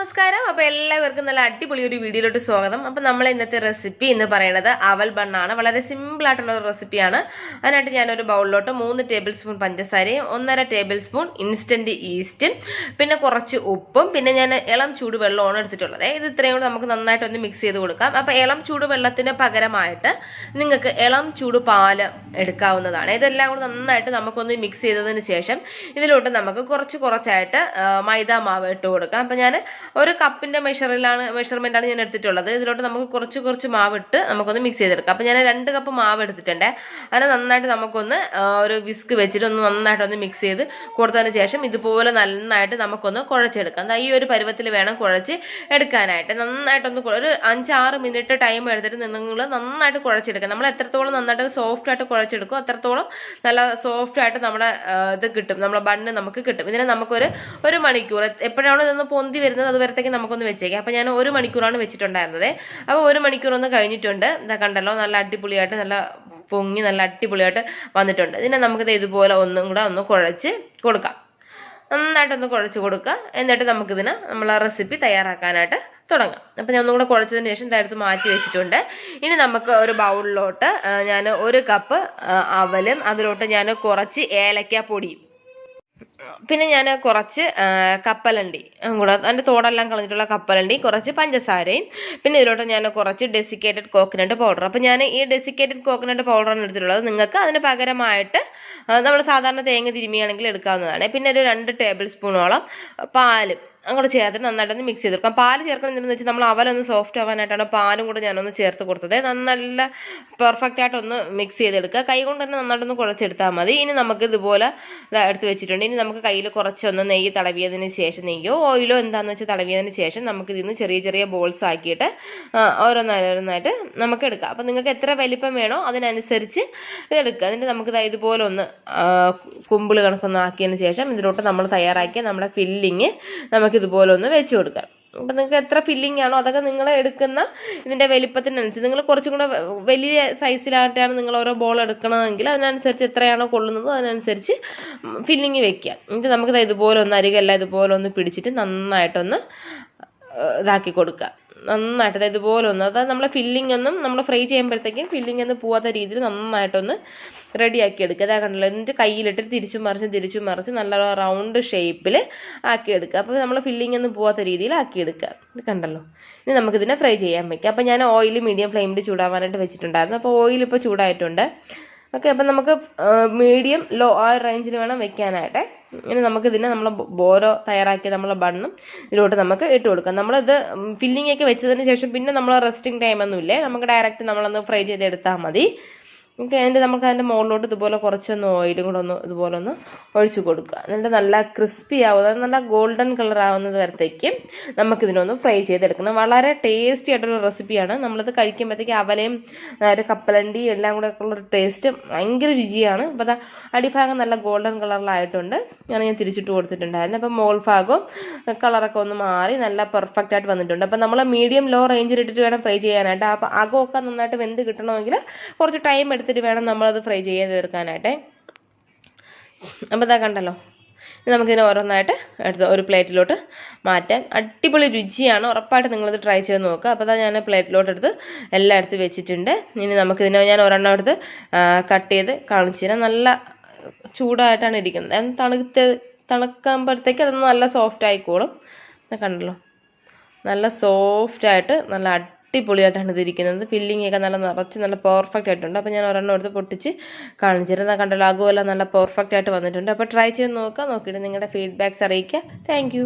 നമസ്കാരം. അപ്പോൾ എല്ലാവർക്കും നല്ല അടിപൊളി ഒരു വീഡിയോയിലോട്ട് സ്വാഗതം. അപ്പോൾ നമ്മൾ ഇന്നത്തെ റെസിപ്പി എന്ന് പറയുന്നത് അവൽ ബണ്ണാണ്. വളരെ സിമ്പിൾ ആയിട്ടുള്ള ഒരു റെസിപ്പിയാണ് അതിനായിട്ട് ഒരു ബൗളിലോട്ട് മൂന്ന് ടേബിൾ സ്പൂൺ പഞ്ചസാരയും ഒന്നര ടേബിൾ സ്പൂൺ ഇൻസ്റ്റന്റ് ഈസ്റ്റും പിന്നെ കുറച്ച് ഉപ്പും പിന്നെ ഞാൻ ഇളം ചൂട് വെള്ളമാണ് എടുത്തിട്ടുള്ളത്. ഇത് ഇത്രയും കൂടെ നമുക്ക് നന്നായിട്ട് ഒന്ന് മിക്സ് ചെയ്ത് കൊടുക്കാം. അപ്പോൾ ഇളം ചൂട് വെള്ളത്തിന് പകരമായിട്ട് നിങ്ങൾക്ക് ഇളം ചൂട് പാൽ എടുക്കാവുന്നതാണ്. ഇതെല്ലാം കൂടെ നന്നായിട്ട് നമുക്കൊന്ന് മിക്സ് ചെയ്തതിന് ശേഷം ഇതിലോട്ട് നമുക്ക് കുറച്ച് കുറച്ചായിട്ട് മൈദ മാവ് ഇട്ട് കൊടുക്കാം. അപ്പം ഞാൻ ഒരു കപ്പിന്റെ മെഷറിലാണ് മെഷർമെന്റാണ് ഞാൻ എടുത്തിട്ടുള്ളത്. ഇതിലോട്ട് നമുക്ക് കുറച്ച് കുറച്ച് മാവ് ഇട്ട് നമുക്കൊന്ന് മിക്സ് ചെയ്തെടുക്കാം. അപ്പം ഞാൻ രണ്ട് കപ്പ് മാവ് എടുത്തിട്ടുണ്ട്. അതിനെ നന്നായിട്ട് നമുക്കൊന്ന് ഒരു വിസ്ക് വെച്ചിട്ട് ഒന്ന് നന്നായിട്ടൊന്ന് മിക്സ് ചെയ്ത് കൊടുത്തതിന് ശേഷം ഇതുപോലെ നന്നായിട്ട് നമുക്കൊന്ന് കുഴച്ചെടുക്കാം. ഈ ഒരു പരുവത്തിൽ വേണം കുഴച്ച് എടുക്കാനായിട്ട്. നന്നായിട്ടൊന്ന് ഒരു അഞ്ചാറ് മിനിറ്റ് ടൈം എടുത്തിട്ട് നിങ്ങൾ നന്നായിട്ട് കുഴച്ചെടുക്കാം. നമ്മൾ എത്രത്തോളം നന്നായിട്ട് സോഫ്റ്റ് ആയിട്ട് കുഴച്ചെടുക്കും അത്രത്തോളം നല്ല സോഫ്റ്റ് ആയിട്ട് നമ്മുടെ ഇത് കിട്ടും. നമ്മുടെ ബണ്ണ് നമുക്ക് കിട്ടും. ഇതിനെ നമുക്കൊരു ഒരു മണിക്കൂർ. എപ്പോഴാണോ ഇതൊന്ന് പൊന്തി വരുന്നത് അത് വരത്തേക്ക് നമുക്കൊന്ന് വെച്ചേക്കാം. അപ്പോൾ ഞാൻ ഒരു മണിക്കൂറാണ് വെച്ചിട്ടുണ്ടായിരുന്നത്. അപ്പോൾ ഒരു മണിക്കൂർ ഒന്ന് കഴിഞ്ഞിട്ടുണ്ട്. ഇതാ കണ്ടല്ലോ നല്ല അടിപൊളിയായിട്ട് നല്ല പൊങ്ങി നല്ല അടിപൊളിയായിട്ട് വന്നിട്ടുണ്ട്. ഇതിനെ നമുക്കിത് ഇതുപോലെ ഒന്നും കൂടെ ഒന്ന് കുഴച്ച് കൊടുക്കാം. നന്നായിട്ടൊന്ന് കുഴച്ച് കൊടുക്കുക. എന്നിട്ട് നമുക്കിതിന് നമ്മൾ റെസിപ്പി തയ്യാറാക്കാനായിട്ട് തുടങ്ങാം. അപ്പം ഞാൻ ഒന്നുകൂടെ കുഴച്ചതിന് ശേഷം ഇതെടുത്ത് മാറ്റി വെച്ചിട്ടുണ്ട്. ഇനി നമുക്ക് ഒരു ബൗളിലോട്ട് ഞാൻ ഒരു കപ്പ് അവലും അതിലോട്ട് ഞാൻ കുറച്ച് ഏലക്കാ പൊടിയും. പിന്നെ ഞാൻ കുറച്ച് കപ്പലണ്ടി. കൂടെ അതിന്റെ തോടെല്ലാം കളഞ്ഞിട്ടുള്ള കപ്പലണ്ടി കുറച്ച് പഞ്ചസാരയും പിന്നെ ഇതിലോട്ട് ഞാൻ കുറച്ച് ഡെസിക്കേറ്റഡ് കോക്കനട്ട് പൗഡർ അപ്പോൾ ഞാൻ ഈ ഡെസിക്കേറ്റഡ് കോക്കനട്ട് പൗഡറാണ് എടുത്തിട്ടുള്ളത്. നിങ്ങൾക്ക് അതിന് പകരമായിട്ട് നമ്മൾ സാധാരണ തേങ്ങ തിരുമിയാണെങ്കിൽ എടുക്കാവുന്നതാണ്. പിന്നെ ഒരു രണ്ട് ടേബിൾ സ്പൂണോളം പാലും. അങ്ങോട്ട് ചേർത്തിട്ട് നന്നായിട്ടൊന്ന് മിക്സ് ചെയ്ത് കൊടുക്കാം. പാൽ ചേർക്കണം എന്തെന്ന് വെച്ചാൽ നമ്മൾ അവലൊന്ന് സോഫ്റ്റ് ആവാനായിട്ടാണ് പാലും കൂടെ ഞാനൊന്ന് ചേർത്ത് കൊടുത്തത്. നല്ല പെർഫെക്റ്റ് ആയിട്ടൊന്ന് മിക്സ് ചെയ്തെടുക്കുക. കൈ കൊണ്ട് തന്നെ നന്നായിട്ടൊന്ന് കുഴച്ചെടുത്താൽ മതി. ഇനി നമുക്ക് ഇതുപോലെ എടുത്ത് വെച്ചിട്ടുണ്ട്. ഇനി നമുക്ക് കയ്യിൽ കുറച്ചൊന്ന് നെയ്യ് തടവിയതിന് ശേഷം നെയ്യോ ഓയിലോ എന്താണെന്ന് വെച്ചാൽ തടവിയതിന് ശേഷം നമുക്ക് ഇതിന്ന് ചെറിയ ചെറിയ ബോൾസ് ആക്കിയിട്ട് ഓരോന്നോരോന്നായിട്ട് നമുക്ക് എടുക്കാം. അപ്പോൾ നിങ്ങൾക്ക് എത്ര വലിപ്പം വേണോ അതിനനുസരിച്ച് ഇതെടുക്കുക എന്നിട്ട് നമുക്ക് ഇതുപോലെ ഒന്ന് കുമ്പിൾ കണക്കൊന്ന് ആക്കിയതിന് ശേഷം ഇതിലോട്ട് നമ്മൾ തയ്യാറാക്കിയ നമ്മുടെ ഫില്ലിങ് നമുക്ക് ഇതുപോലെ ഒന്ന് വെച്ച് കൊടുക്കാം. അപ്പം നിങ്ങൾക്ക് എത്ര ഫില്ലിംഗ് ആണോ അതൊക്കെ നിങ്ങൾ എടുക്കുന്ന ഇതിന്റെ വലിപ്പത്തിനനുസരിച്ച് നിങ്ങൾ കുറച്ചും കൂടെ വലിയ സൈസിലായിട്ടാണ് നിങ്ങൾ ഓരോ ബോൾ എടുക്കണമെങ്കിൽ അതിനനുസരിച്ച് എത്രയാണോ കൊള്ളുന്നത് അതിനനുസരിച്ച് ഫില്ലിങ് വെക്കുക. എന്നിട്ട് നമുക്ക് ദാ ഇതുപോലെ ഒന്ന് അരികെല്ലാം ഇതുപോലെ ഒന്ന് പിടിച്ചിട്ട് നന്നായിട്ടൊന്ന് ഇതാക്കി കൊടുക്കുക. നന്നായിട്ട് ഇതുപോലെ ഒന്ന് അതായത് നമ്മളെ ഫില്ലിംഗ് ഒന്നും നമ്മൾ ഫ്രൈ ചെയ്യുമ്പോഴത്തേക്കും ഫില്ലിംഗ് ഒന്നും പോവാത്ത രീതിയിൽ നന്നായിട്ടൊന്ന് റെഡിയാക്കി എടുക്കുക അതാ കണ്ടല്ലോ എന്നിട്ട് കയ്യിലിട്ട് തിരിച്ചു മറിച്ച് തിരിച്ചു മറിച്ച് നല്ല റൗണ്ട് ഷേപ്പിൽ ആക്കി എടുക്കുക അപ്പോൾ നമ്മൾ ഫില്ലിംഗ് ഒന്നും പോവാത്ത രീതിയിൽ ആക്കി എടുക്കുക ഇത് കണ്ടല്ലോ. ഇനി നമുക്കിതിനെ ഫ്രൈ ചെയ്യാൻ വയ്ക്കാം അപ്പോൾ ഞാൻ ഓയിൽ മീഡിയം ഫ്ലെയിമിൽ ചൂടാവാനായിട്ട് വെച്ചിട്ടുണ്ടായിരുന്നു. അപ്പോൾ ഓയിൽ ഇപ്പോൾ ചൂടായിട്ടുണ്ട്. ഓക്കെ അപ്പം നമുക്ക് മീഡിയം ലോ ആ റേഞ്ചിൽ വേണം വെക്കാനായിട്ട്. ഇനി നമുക്ക് ഇതിനെ നമ്മൾ ബോരോ തയ്യാറാക്കിയ നമ്മളെ ബണ്ണും ഇതിലോട്ട് നമുക്ക് ഇട്ട് കൊടുക്കാം. നമ്മളിത് ഫില്ലിംഗ് ഒക്കെ വെച്ചതിന് ശേഷം പിന്നെ നമ്മൾ റെസ്റ്റിംഗ് ടൈമൊന്നുമില്ലേ നമുക്ക് ഡയറക്റ്റ് നമ്മളൊന്ന് ഫ്രൈ ചെയ്ത് എടുത്താൽ മതി. ഓക്കെ അതിന്റെ നമുക്ക് അതിന്റെ മുകളിലോട്ട് ഇതുപോലെ കുറച്ചൊന്ന് ഓയിലും കൂടെ ഒന്ന് ഇതുപോലെ ഒന്ന് ഒഴിച്ച് കൊടുക്കുക. എന്നിട്ട് നല്ല ക്രിസ്പി ആവുന്ന നല്ല ഗോൾഡൻ കളർ ആവുന്നത് വരത്തേക്ക് നമുക്കിതിനൊന്ന് ഫ്രൈ ചെയ്തെടുക്കണം. വളരെ ടേസ്റ്റി ആയിട്ടുള്ള റെസിപ്പിയാണ് നമ്മളിത് കഴിക്കുമ്പോഴത്തേക്ക് അവലയും അതായത് ഒരു കപ്പലണ്ടിയും എല്ലാം കൂടെ ഉള്ളൊരു ടേസ്റ്റ് ഭയങ്കര രുചിയാണ്. അപ്പോൾ അടിഭാഗം നല്ല ഗോൾഡൻ കളറിലായിട്ടുണ്ട് ഞാൻ ഞാൻ തിരിച്ചിട്ട് കൊടുത്തിട്ടുണ്ടായിരുന്നു. അപ്പോൾ മോൾ ഭാഗവും കളറൊക്കെ ഒന്ന് മാറി നല്ല പെർഫെക്റ്റ് ആയിട്ട് വന്നിട്ടുണ്ട്. അപ്പോൾ നമ്മൾ മീഡിയം ലോ റേഞ്ചിൽ ഇട്ടിട്ട് വേണം ഫ്രൈ ചെയ്യാനായിട്ട്. അപ്പോൾ അകമൊക്കെ നന്നായിട്ട് വെന്ത് കിട്ടണമെങ്കിൽ കുറച്ച് ടൈം എടുത്തിട്ട് വേണം നമ്മളത് ഫ്രൈ ചെയ്ത് തീർക്കാനായിട്ടേ. അപ്പോൾ ഇതാ കണ്ടല്ലോ. നമുക്കിതിനെ ഓരോന്നായിട്ട് എടുത്ത് ഒരു പ്ലേറ്റിലോട്ട് മാറ്റാം. അടിപൊളി രുചിയാണ്. ഉറപ്പായിട്ട് നിങ്ങളിത് ട്രൈ ചെയ്ത് നോക്കുക അപ്പോൾ ഞാൻ പ്ലേറ്റിലോട്ട് എടുത്ത് എല്ലാം എടുത്ത് വെച്ചിട്ടുണ്ട്. ഇനി നമുക്കിതിനെ ഞാൻ ഒരെണ്ണം എടുത്ത് കട്ട് ചെയ്ത് കാണിച്ചു തരാം. നല്ല ചൂടായിട്ടാണ് ഇരിക്കുന്നത്. തണുത്ത് തണുക്കുമ്പോഴത്തേക്ക് അതൊന്ന് നല്ല സോഫ്റ്റ് ആയിക്കോളും. കണ്ടല്ലോ. നല്ല സോഫ്റ്റായിട്ട് നല്ല അടിപൊളിയായിട്ടാണ് ഇതിരിക്കുന്നത്. ഫില്ലിംഗ് ഒക്കെ നല്ല നിറച്ച് നല്ല പെർഫെക്റ്റ് ആയിട്ടുണ്ട്. അപ്പോൾ ഞാൻ ഒരെണ്ണം എടുത്ത് പൊട്ടിച്ച് കാണിച്ചിരുന്ന. കണ്ടല്ലോ അകുമെല്ലാം നല്ല പെർഫെക്റ്റ് ആയിട്ട് വന്നിട്ടുണ്ട്. അപ്പോൾ ട്രൈ ചെയ്ത് നോക്കുക നോക്കിയിട്ട് നിങ്ങളുടെ ഫീഡ്ബാക്ക്സ് അറിയിക്കുക. താങ്ക്